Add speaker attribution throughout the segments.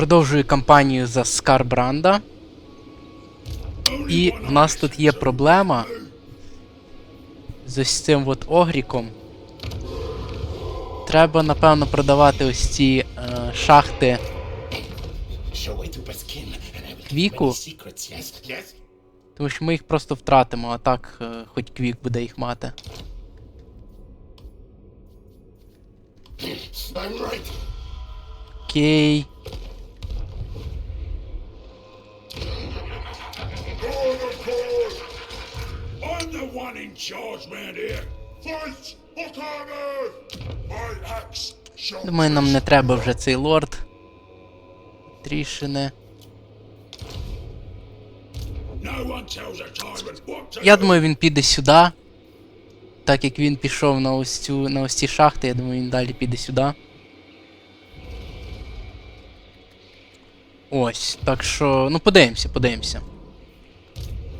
Speaker 1: продовжую кампанію за Скарбранда. І в нас тут є проблема з ось цим от огріком. Треба, напевно, продавати ось ці е, шахти Квіку. Тому що ми їх просто втратимо, а так е, хоч квік буде їх мати. Окей.
Speaker 2: One in charge round here. Fight or! My axe shall
Speaker 1: Думаю, нам не треба вже цей лорд. Трішини. Я думаю, він піде сюди. Так як він пішов на ось цю на ось ці шахти, я думаю, він далі піде сюди. Ось, так що. Ну подивимося, подивимося.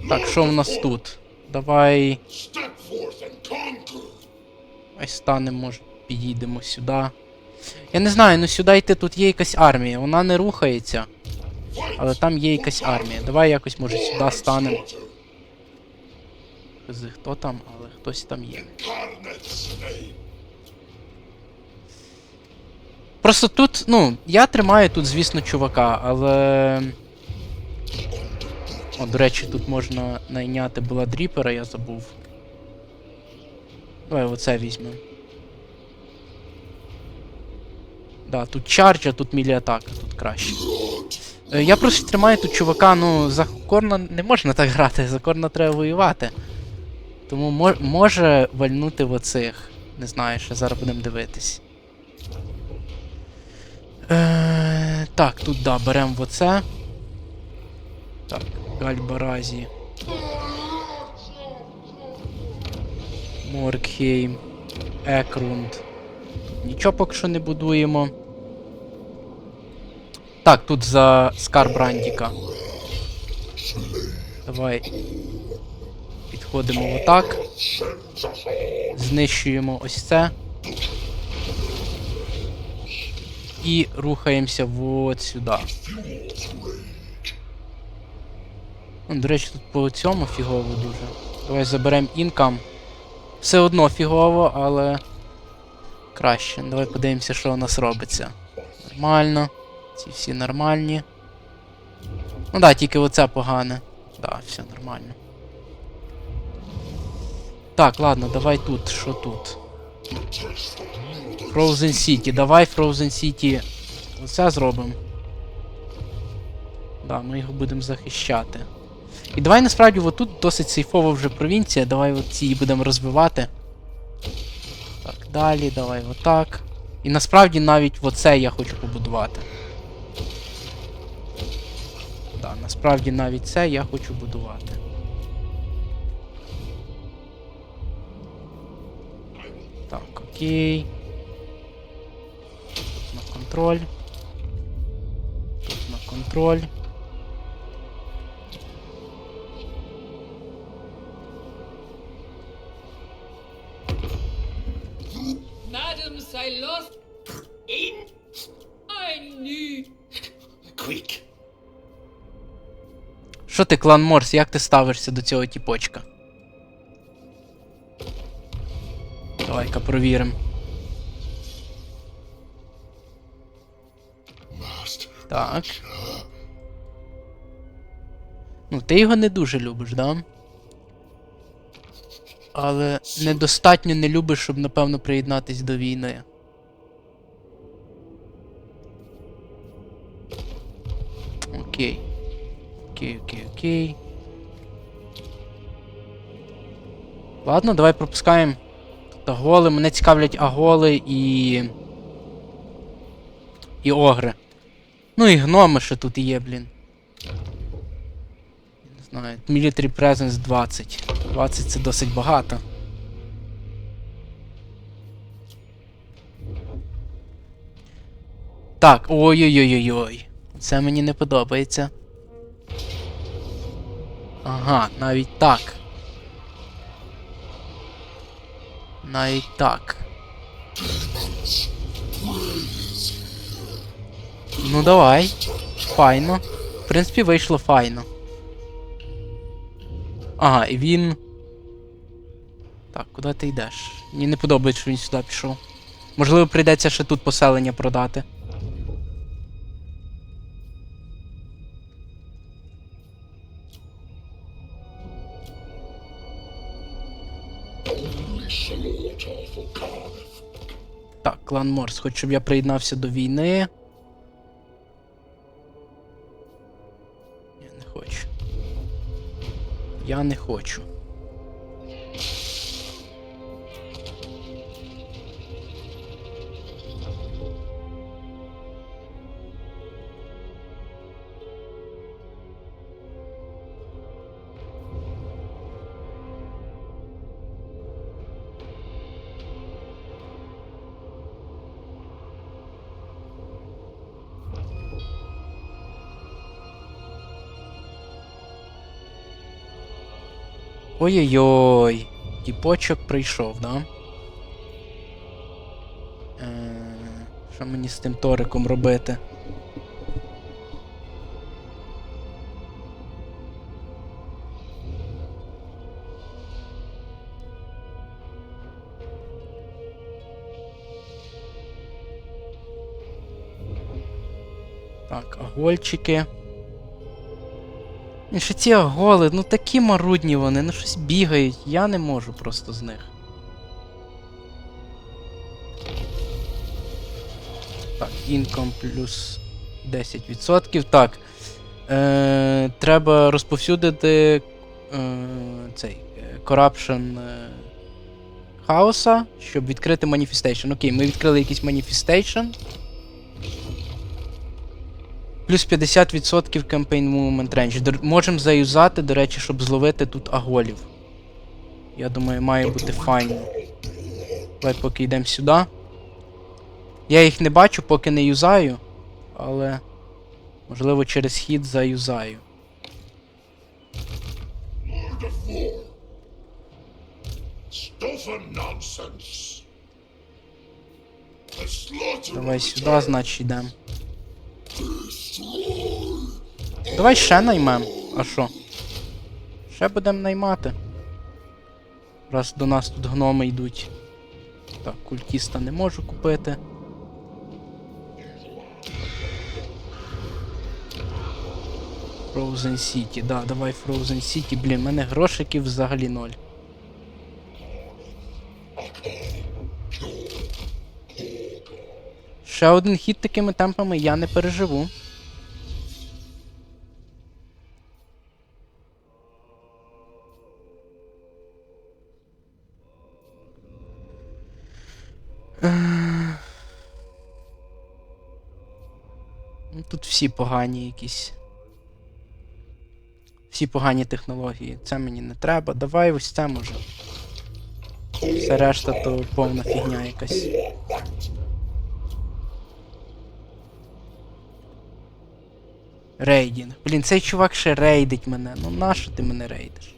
Speaker 1: Так, що в нас тут? Давай. Ось станемо, може, підійдемо сюди. Я не знаю, ну сюди йти тут є якась армія. Вона не рухається. Але там є якась армія. Давай якось, може, сюди станемо. Хто там, але хтось там є. Просто тут, ну, я тримаю тут, звісно, чувака, але. О, до речі, тут можна найняти Бладріпера, я забув. Давай оце візьмемо. Да, тут чардж, а тут мілі атака, тут краще. Е, Я просто тримаю тут чувака, ну, за Корна не можна так грати, за Корна треба воювати. Тому мо- може вальнути в оцих. Не знаю, ще зараз будемо дивитись. Е, так, тут да, беремо в оце. Так, Гальбаразі. Моркхейм. Екрунд. Нічого поки що не будуємо. Так, тут за Скарбрандіка. Давай. Підходимо отак. Знищуємо ось це. І рухаємося от сюди. Ну, До речі, тут по цьому фігово дуже. Давай заберемо інкам. Все одно фігово, але краще. Давай подивимося, що у нас робиться. Нормально. Ці всі нормальні. Ну да, тільки оце погане. Да, все нормально. Так, ладно, давай тут. Що тут? Frozen City. Давай Frozen City. Оце зробимо. Да, ми його будемо захищати. І давай насправді отут досить сейфова вже провінція. Давай от ці будемо розвивати. Так, далі, давай отак. І насправді навіть оце я хочу побудувати. Так, насправді навіть це я хочу будувати. Так, окей. Тут на контроль. Тут на контроль. Що ти, клан Морс, як ти ставишся до цього тіпочка? Давай-ка провіримо. Так. Ну, ти його не дуже любиш, да? Але недостатньо не любиш, щоб, напевно, приєднатись до війни. Окей. Окей, окей, окей. Ладно, давай пропускаємо. Тут аголи. Мене цікавлять аголи і. І огри. Ну і гноми ще тут є, блін. Не знаю. Military Presence 20. 20 це досить багато. Так, ой-ой-ой-ой-ой. Це мені не подобається. Ага, навіть так. Навіть так. Ну давай. Файно. В принципі, вийшло файно. Ага, і він. Так, куди ти йдеш? Мені не подобається, що він сюди пішов. Можливо, прийдеться ще тут поселення продати. Клан Морс, хоч щоб я приєднався до війни. Я не хочу. Я не хочу. Ой-ой-ой. Тіпочок прийшов, да? Е, що мені з тим ториком робити? Так, агольчики. І ще ці аголи, ну такі марудні вони, ну щось бігають, я не можу просто з них. Так, інком плюс 10%. Так. Е, треба розповсюдити е, цей е, Corruption е, хаоса, щоб відкрити Manifestation. Окей, ми відкрили якийсь Manifestation. Плюс 50% Campaign Movement Range. Можемо заюзати, до речі, щоб зловити тут аголів. Я думаю, має бути файно. Давай поки йдемо сюди. Я їх не бачу, поки не юзаю, але. Можливо, через хід заюзаю. Давай сюди, значить, йдемо. Давай ще наймем. А що? Ще будемо наймати. Раз до нас тут гноми йдуть. Так, культіста не можу купити. Frozen City, да, давай Frozen City. Блін, в мене грошиків взагалі ноль. Ще один хід такими темпами я не переживу. Тут всі погані якісь. Всі погані технології. Це мені не треба. Давай ось це може. Все решта то повна фігня якась. Рейдінг. Блін, цей чувак ще рейдить мене. Ну нащо ти мене рейдиш?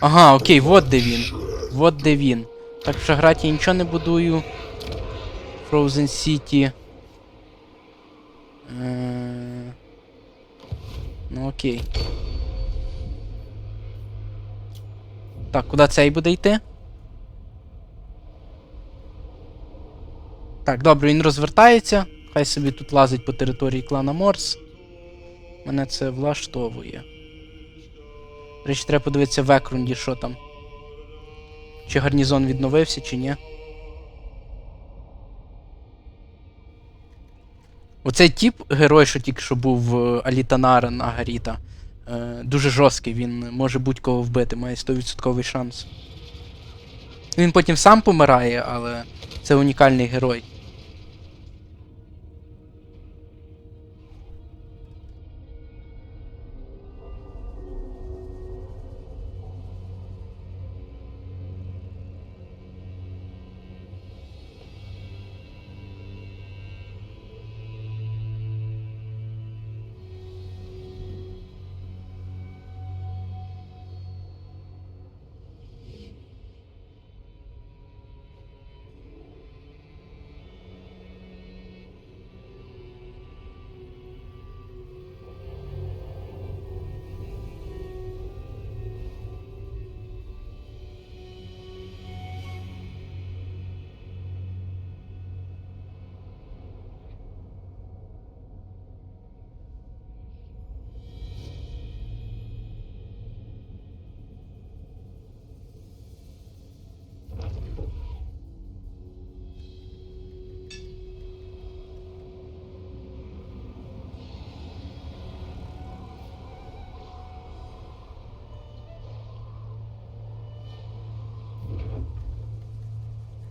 Speaker 1: Ага, окей, вот де він. Вот де він. Так що грати я нічого не будую. Frozen City. Е... Ну окей. Так, куди цей буде йти? Так, добре, він розвертається. Хай собі тут лазить по території клана Морс. Мене це влаштовує. До речі, треба подивитися в екрунді, що там. Чи гарнізон відновився, чи ні. Оцей тип, герой, що тільки що був в Алітанара на Гаріта, е, дуже жорсткий, він може будь-кого вбити, має 100% шанс. Він потім сам помирає, але це унікальний герой.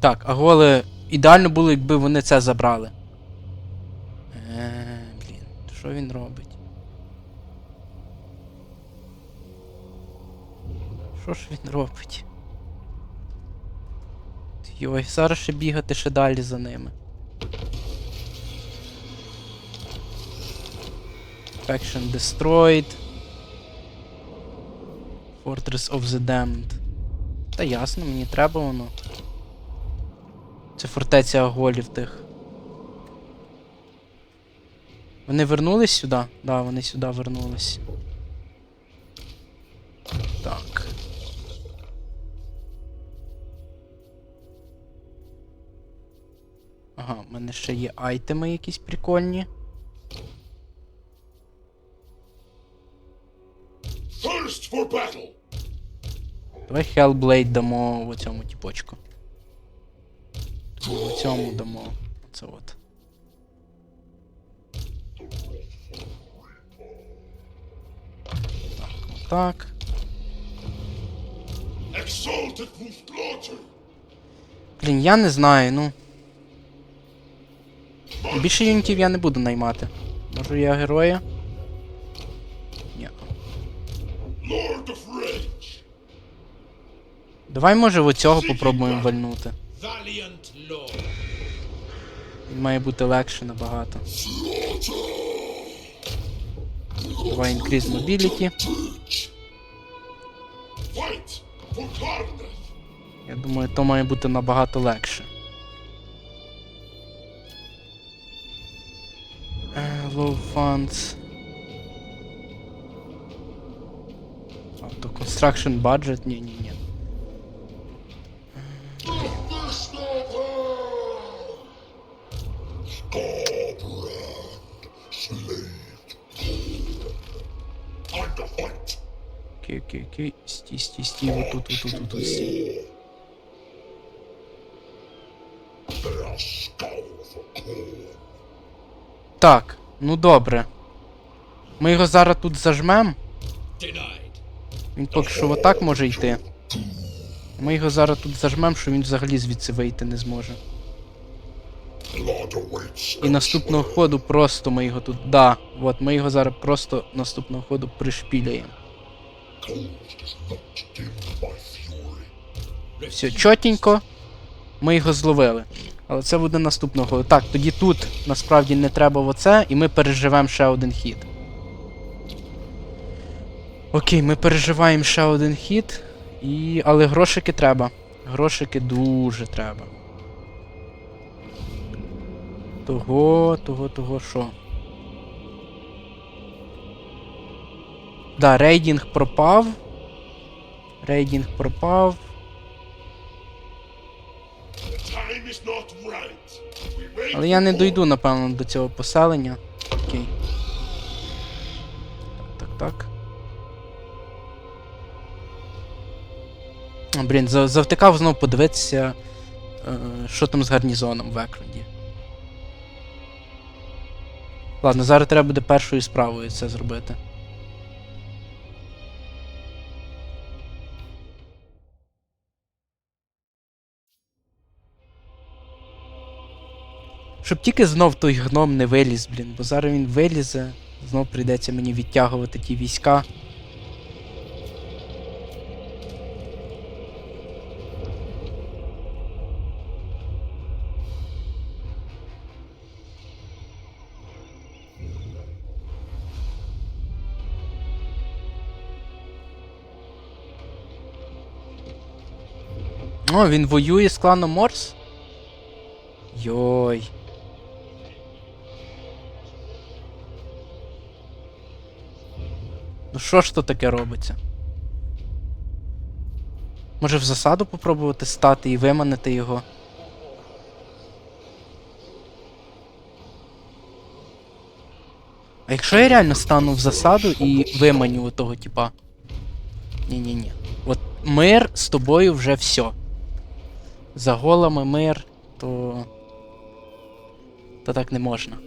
Speaker 1: Так, а голи ідеально було, якби вони це забрали. Е, блін, що він робить? Що ж він робить? Йой, зараз ще бігати ще далі за ними. Faction destroyed. Fortress of the Damned. Та ясно, мені треба воно. Це фортеця голів тих. Вони вернулись сюди? Да, вони сюди вернулись. Так. Ага, в мене ще є айтеми якісь прикольні.
Speaker 2: First for battle.
Speaker 1: Давай Hellblade дамо в цьому тіпочку. В цьому дамо. Оце от. Так, отак. Блін, я не знаю, ну. Більше юнітів я не буду наймати. Можу я героя? Ні. Давай, може, в оцього попробуємо вальнути. Має бути легше набагато. Давай
Speaker 2: for Karnath.
Speaker 1: Я думаю, то має бути набагато легше. Е, Low funds. Auto construction budget? Ні, Окей, окей, окей. Стій, отут, отут, отут, отут, стій.
Speaker 2: Their skull for corn.
Speaker 1: Так, ну добре. Ми його зараз тут зажмем. Він поки що отак може йти. Ми його зараз тут зажмем, що він взагалі звідси вийти не зможе. І наступного ходу просто ми його тут. Да, от ми його зараз просто наступного ходу пришпіляємо. Все, чотенько. Ми його зловили. Але це буде наступного ходу. Так, тоді тут насправді не треба оце, і ми переживемо ще один хід. Окей, ми переживаємо ще один хід. І... Але грошики треба. Грошики дуже треба. Того, того, того, що. Да, рейдінг пропав. Рейдінг пропав. Але я не дойду, напевно, до цього поселення. Окей. Так, так, так. Блін, завтикав знов подивитися, е, що там з гарнізоном в Екронді. Ладно, зараз треба буде першою справою це зробити. Щоб тільки знов той гном не виліз, блін, бо зараз він вилізе, знов прийдеться мені відтягувати ті війська. О, він воює з кланом Морс? Йой. Ну що ж то таке робиться? Може в засаду попробувати стати і виманити його? А якщо я реально стану в засаду і виманю того типа? Ні-ні-ні. От мир з тобою вже все. За голами мир, то. То так не можна.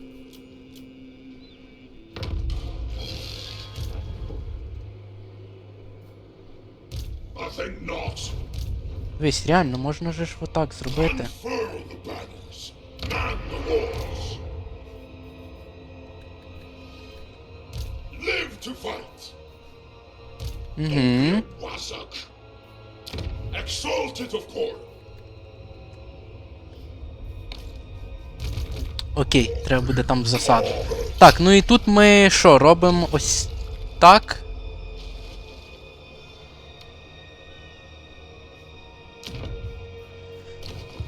Speaker 1: Дивись, реально, можна же ж отак зробити. Угу.
Speaker 2: Exalted of Korn.
Speaker 1: Окей, треба буде там в засаду. Так, ну і тут ми що, робимо ось так.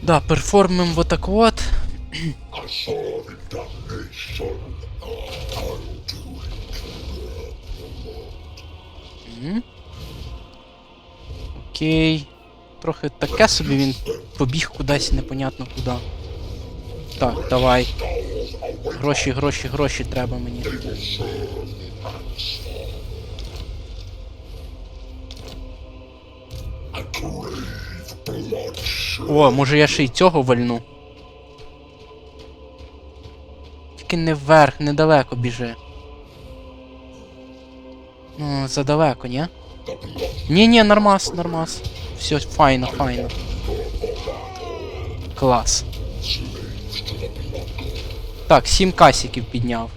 Speaker 1: Да, перформимо вот так от. Окей. Трохи таке собі він побіг кудись непонятно куди. Так, давай. Гроші, гроші, гроші треба мені. О, може я ще й цього вальну. Тільки не вверх, недалеко біжи. Ну, задалеко, ні? Ні, ні, нормас, нормас. Все, файно, файно. Клас. Так, 7 касіків підняв.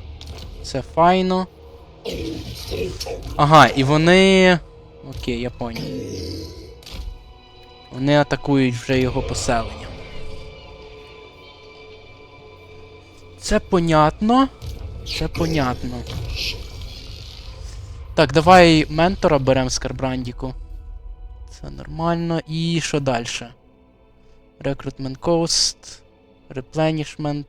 Speaker 1: Це файно. Ага, і вони. Окей, я понял. Вони атакують вже його поселення. Це понятно. Це понятно. Так, давай ментора беремо з. Це нормально. І що далі? Recruitment Cost. Replenishment.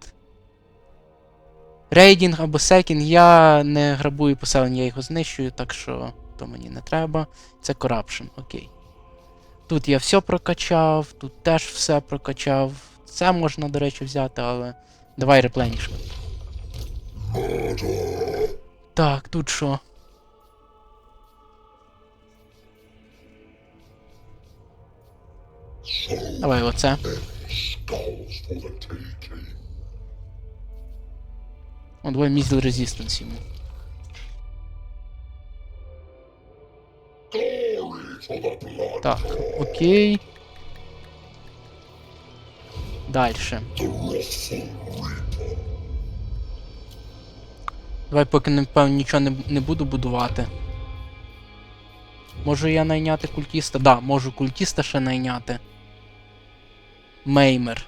Speaker 1: Рейдінг або секінг. Я не грабую поселення, я його знищую, так що то мені не треба. Це Corruption, окей. Тут я все прокачав, тут теж все прокачав. Це можна, до речі, взяти, але. Давай replenishment. Так, тут що? Давай оце. О, давай мізл резистенс йому. Так, окей. Дальше. Давай поки не напевно нічого не, не буду будувати. Можу я найняти культіста? Да, можу культіста ще найняти. Меймер.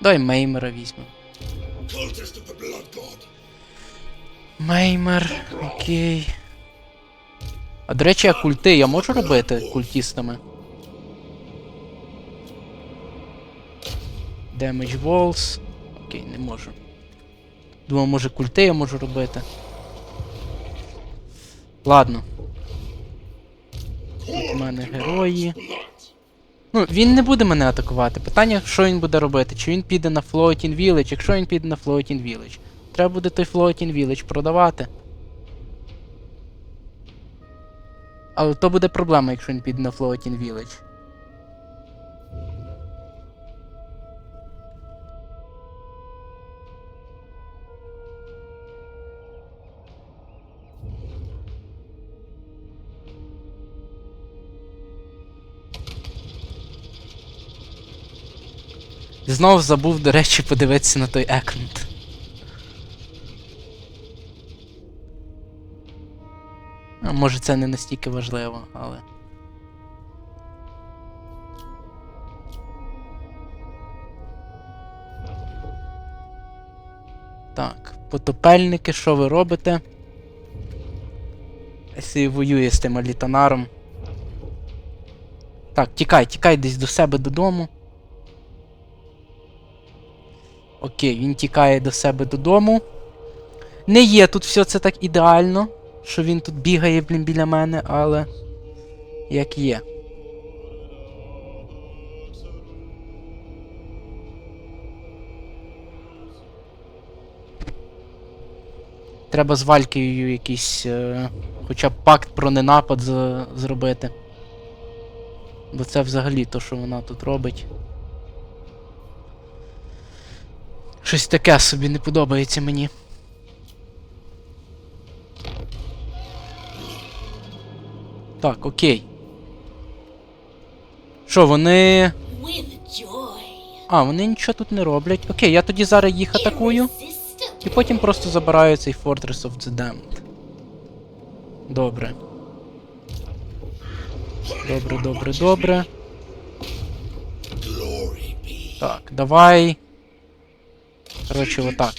Speaker 1: Давай меймера візьмемо. Меймер, окей. А до речі, а культи я можу робити культістами? Damage Walls. Окей, не можу. Думаю, може культи я можу робити. Ладно. Тут у мене герої. Ну, він не буде мене атакувати. Питання, що він буде робити? Чи він піде на Floating Village? Якщо він піде на Floating Village, треба буде той Floating Village продавати. Але то буде проблема, якщо він піде на Floating Village. Знов забув, до речі, подивитися на той екрант. Може це не настільки важливо, але. Так, потопельники, що ви робите? Якщо воює з тим алітанаром. Так, тікай, тікай десь до себе додому. Окей, він тікає до себе додому. Не є тут все це так ідеально, що він тут бігає, блін, біля мене, але. Як є. Треба з Валькією якийсь. Е, хоча б пакт про ненапад з- зробити. Бо це взагалі то, що вона тут робить. Щось таке собі не подобається мені. Так, окей. Що, вони. А, вони нічого тут не роблять. Окей, я тоді зараз їх атакую. І потім просто забираю цей Fortress of the Damned. Добре. Добре, добре, добре. Так, давай. Коротше, отак.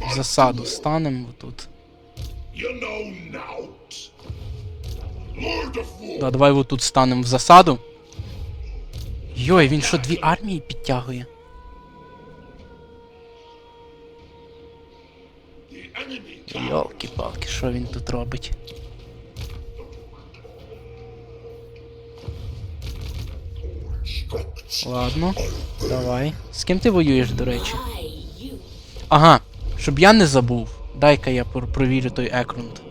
Speaker 1: В засаду станемо тут. Да, давай отут станемо в засаду. Йой, він що, дві армії підтягує? Йолки-палки, що він тут робить? Ладно, давай. З ким ти воюєш, до речі? Ага, щоб я не забув. Дай-ка я провірю той екрунт.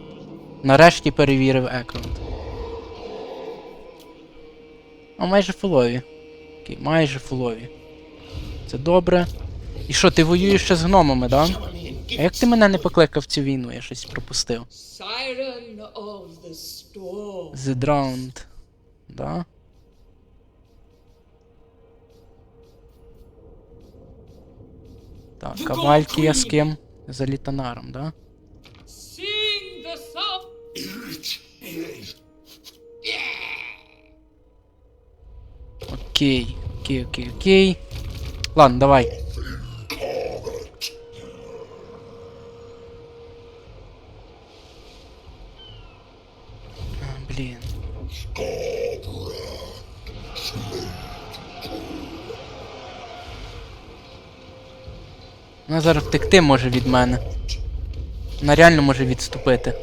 Speaker 1: Нарешті перевірив екрунт. А майже фулові. Окей, майже фулові. Це добре. І що, ти воюєш ще з гномами, да? А як ти мене не покликав в цю війну? Я щось пропустив.
Speaker 3: The
Speaker 1: Drowned. Да? Так, а Валькія з ким? За літанаром, да?
Speaker 3: Sing the soft
Speaker 2: Irrit. Irrit.
Speaker 1: Окей, окей, окей, окей. Ладно, давай. А, блін. Вона зараз втекти може від мене. Вона реально може відступити.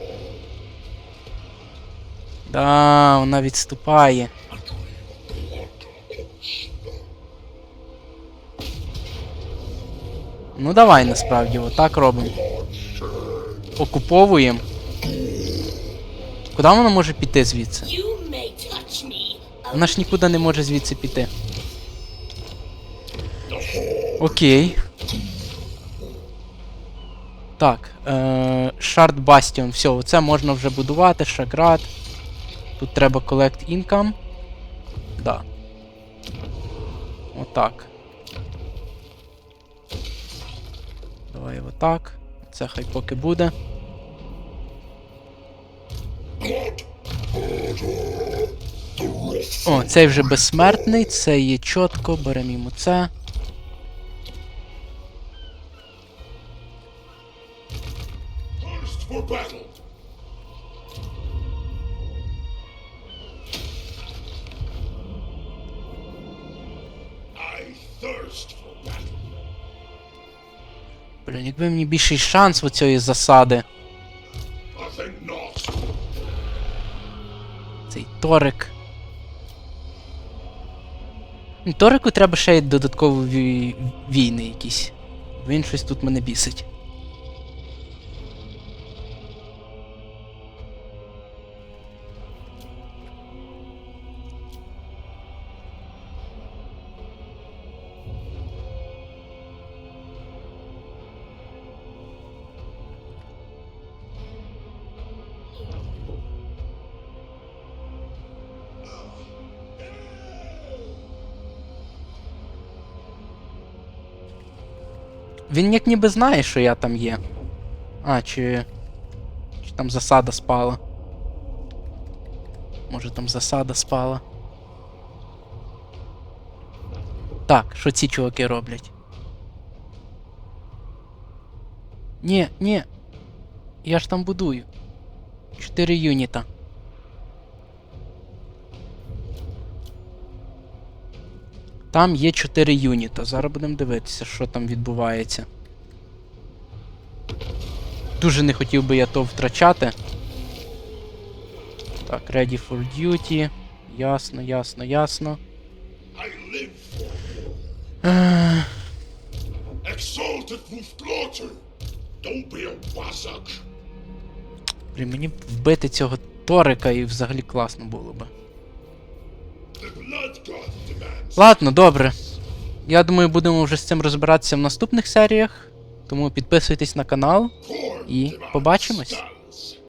Speaker 1: Да, вона відступає. Ну давай насправді, отак робимо. Окуповуємо. Куди вона може піти звідси? Вона ж нікуди не може звідси піти. Окей. Так. Е- Шард Бастіон. Все, оце можна вже будувати. Шаград. Тут треба collect income. Да. Отак. Давай отак. Це хай поки буде. О, цей вже безсмертний, це є чітко, беремо це. Блін, мені більший шанс в цієї засади. Цей Торик. Торику треба ще й додаткові війни якісь. Він щось тут мене бісить. Він як ніби знає, що я там є. А, чи. Чи там засада спала. Може там засада спала. Так, що ці чуваки роблять? Ні, ні. Я ж там будую. Чотири юніта. Там є 4 юніта. Зараз будемо дивитися, що там відбувається. Дуже не хотів би я то втрачати. Так, ready for duty. Ясно, ясно, ясно. Блін, мені вбити цього Торика і взагалі класно було би. Ладно, добре. Я думаю, будемо вже з цим розбиратися в наступних серіях. Тому підписуйтесь на канал і побачимось.